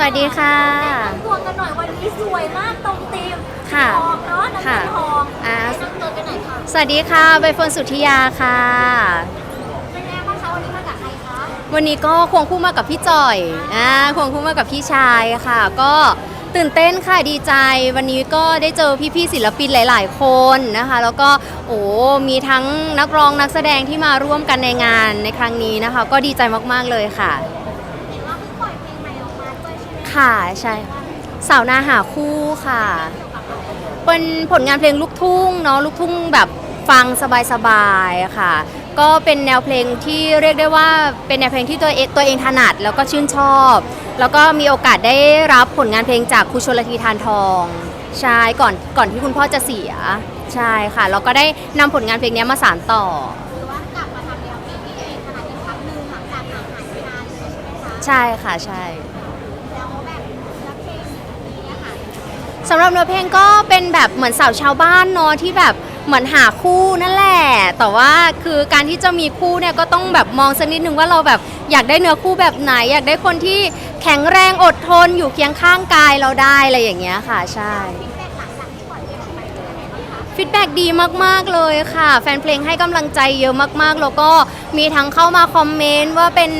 สวัสดีค่ะ ตัวกันหน่อยวันนี้สวยมากตรงธีมค่ะ ทองเนาะน้ำค่ะเงินทองอ่าให้นั่งตัวกันหน่อยค่ะสวัสดีค่ะใบเฟิร์นสุทธิยาค่ะ เป็นไงบ้างคะวันนี้มากับใครคะวันนี้ก็ควงคู่มากับพี่จ่อยอ่าควงคู่มากับพี่ชายค่ะ ก็ตื่นเต้นค่ะดีใจ วันนี้ก็ได้เจอพี่ๆศิลปินหลาย ๆ คนนะคะ แล้วก็โอ้มีทั้งนักร้องนักแสดงที่มาร่วมกันในงานในครั้งนี้นะคะ ก็ดีใจมากๆเลยค่ะ ค่ะใช่สาวนาหาคู่ค่ะ เป็นผลงานเพลงลูกทุ่งเนาะลูกทุ่งแบบฟังสบายๆค่ะ ก็เป็นแนวเพลงที่เรียกได้ว่าเป็นแนวเพลงที่ตัวเองตัวเองถนัดแล้วก็ชื่นชอบ แล้วก็มีโอกาสได้รับผลงานเพลงจากครูชนละทีทานทองใช่ก่อนก่อนที่คุณพ่อจะเสียใช่ค่ะแล้วก็ได้นำผลงานเพลงนี้มาสานต่อหรือว่ค่ะใช่ค่ะใช่ แล้วแบบแล้วเพลงนี้ค่ะ สำหรับเนื้อเพลงก็เป็นแบบเหมือนสาวชาวบ้านเนาะที่แบบเหมือนหาคู่นั่นแหละ แต่ว่าคือการที่จะมีคู่เนี่ยก็ต้องแบบมองสักนิดนึงว่าเราแบบอยากได้เนื้อคู่แบบไหน อยากได้คนที่แข็งแรงอดทนอยู่เคียงข้างกายเราได้อะไรอย่างเงี้ยค่ะ ใช่ ฟีดแบ็กดีมากๆเลยค่ะ แฟนเพลงให้กำลังใจเยอะมากๆ แล้วก็มีทั้งเข้ามาคอมเมนต์ว่าเป็น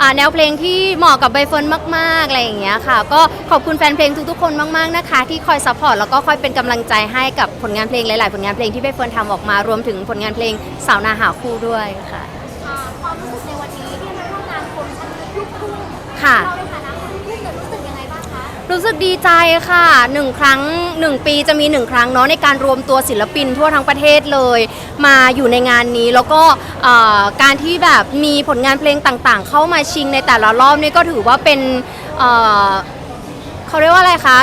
อ่าแนวเพลงที่เหมาะกับใบเฟิร์นมากๆอะไรอย่างเงี้ยค่ะ ก็ขอบคุณแฟนเพลงทุกๆคนมากๆนะคะ ที่คอยซัพพอร์ตแล้วก็คอยเป็นกำลังใจให้กับผลงานเพลงหลายๆ ผลงานเพลงที่ใบเฟิร์นทำออกมารวมถึงผลงานเพลงสาวนาหาคู่ด้วยค่ะ อ่าความรู้สึกในวันนี้ที่มาร่วมงานคนชั้นลูกทุ่งค่ะ เราใน ดีใจค่ะหนึ่งครั้งหนึ่งปีจะมีหนึ่งครั้งเนาะในการรวมตัวศิลปินทั่วทั้งประเทศเลย มาอยู่ในงานนี้แล้วก็เอ่อการที่แบบมีผลงานเพลงต่างๆ เข้ามาชิงในแต่ละรอบนี่ก็ถือว่าเป็นเอ่อเขาเรียกว่าอะไรคะ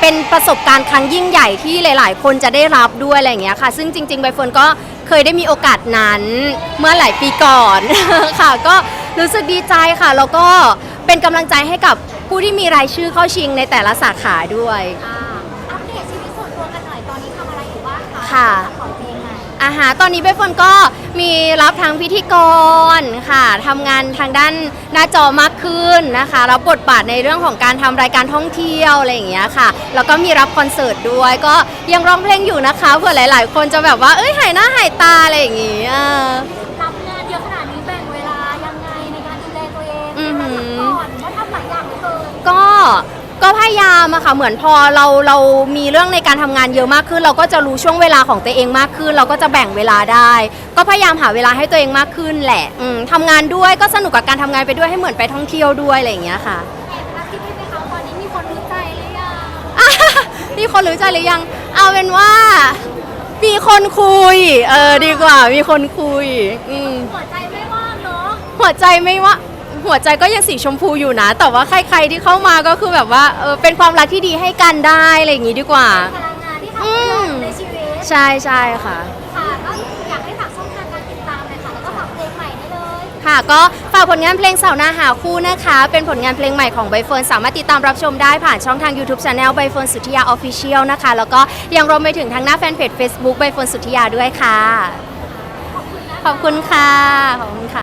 เป็นประสบการณ์ครั้งยิ่งใหญ่ที่หลาย ๆ คนจะได้รับด้วยอะไรอย่างเงี้ยค่ะ ซึ่งจริง ๆ ใบเฟิร์นก็เคยได้มีโอกาสนั้นเมื่อหลายปีก่อน ค่ะ ก็รู้สึกดีใจค่ะ แล้วก็เป็นกำลังใจให้กับ ผู้ที่มีรายชื่อเข้าชิงในแต่ละสาขาด้วย อ่าอัปเดตชีวิตส่วนตัวกันหน่อยตอนนี้ทำอะไรอยู่บ้างคะค่ะจากปล่อยเพลงใหม่อาหารตอนนี้ใบเฟิร์นก็มีรับทั้งพิธีกรค่ะทำงานทางด้านหน้าจอมากขึ้นนะคะรับบทบาทในเรื่องของการทำรายการท่องเที่ยวอะไรอย่างเงี้ยค่ะ แล้วก็มีรับคอนเสิร์ตด้วย ก็ยังร้องเพลงอยู่นะคะเผื่อหลาย ๆ คนจะแบบว่าเอ้ยหายหน้าหายตาอะไรอย่างเงี้ยรับงา ก็ก็พยายามอะค่ะเหมือนพอเราเรามีเรื่องในการทำงานเยอะมากขึ้น เราก็จะรู้ช่วงเวลาของตัวเองมากขึ้น เราก็จะแบ่งเวลาได้ ก็พยายามหาเวลาให้ตัวเองมากขึ้นแหละอืมทำงานด้วยก็สนุกกับการทำงานไปด้วยให้เหมือนไปท่องเที่ยวด้วยอะไรอย่างเงี้ยค่ะ แอบรักที่พี่ไหมคะตอนนี้มีคนรู้ใจหรือยังมีคนรู้ใจหรือยัง เอาเป็นว่า มีคนคุย เออดีกว่า มีคนคุย อืมหัวใจไม่ว่างเนาะ หัวใจไม่ว่า หัวใจก็ยังสีชมพูอยู่นะ แต่ว่าใคร ๆที่เข้ามาก็คือแบบว่าเออเป็นความรักที่ดีให้กันได้อะไรอย่างงี้ดีกว่า พลังงานที่ทำให้เราอยู่ในชีวิตใช่ใช่ค่ะ ค่ะก็อยากให้ฝากช่องทางการติดตามเลยค่ะ แล้วก็ฝากเพลงใหม่ได้เลย ค่ะก็ฝากผลงานเพลงสาวนาหาคู่นะคะ เป็นผลงานเพลงใหม่ของใบเฟิร์นสามารถติดตามรับชมได้ผ่านช่องทาง YouTube Channel ใบเฟิร์นสุทธิยา Official นะคะ แล้วก็ยังรวมไปถึงทางหน้าแฟนเพจ Facebook ใบเฟิร์นสุทธิยาด้วยค่ะ ขอบคุณนะขอบคุณค่ะ ขอบคุณค่ะ